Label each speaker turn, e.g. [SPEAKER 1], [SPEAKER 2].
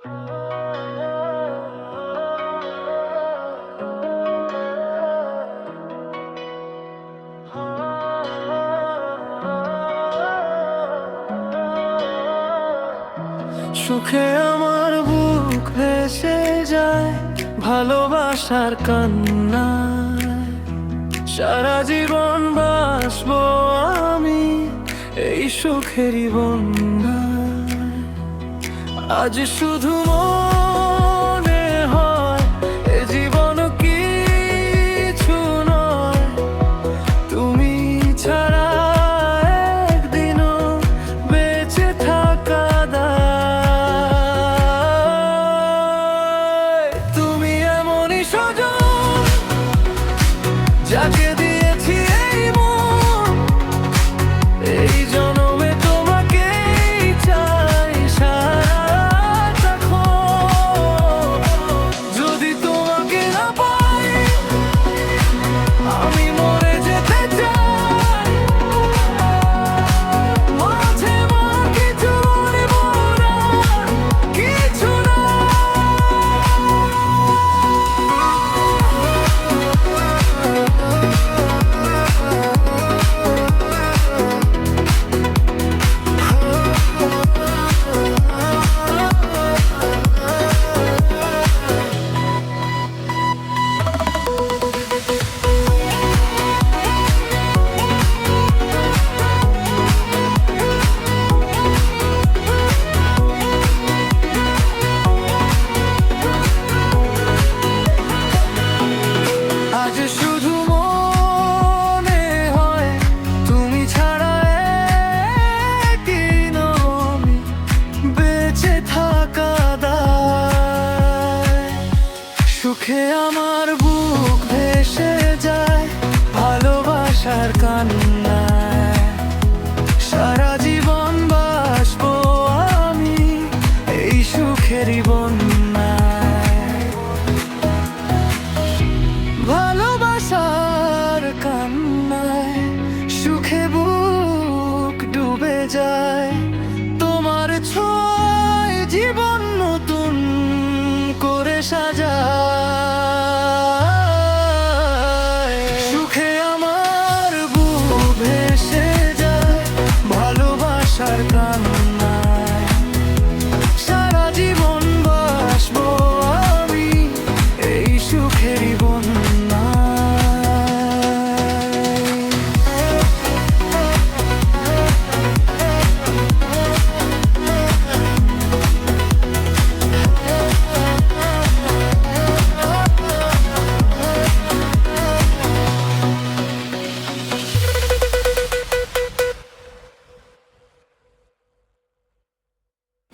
[SPEAKER 1] সুখে আমার বুক ভেসে যায় ভালোবাসার কান্না সারা জীবন বাসবো আমি এই সুখেরই বন্যায়। আজ শুধু মনে সুখে আমার বুক ভেসে যায় ভালোবাসার কান্নায়। সারা জীবন বাসবো আমি এই সুখেরই বন্যায়। ভালোবাসার কান্নায় সুখে বুক ডুবে যায়। তোমার ছয় জীবন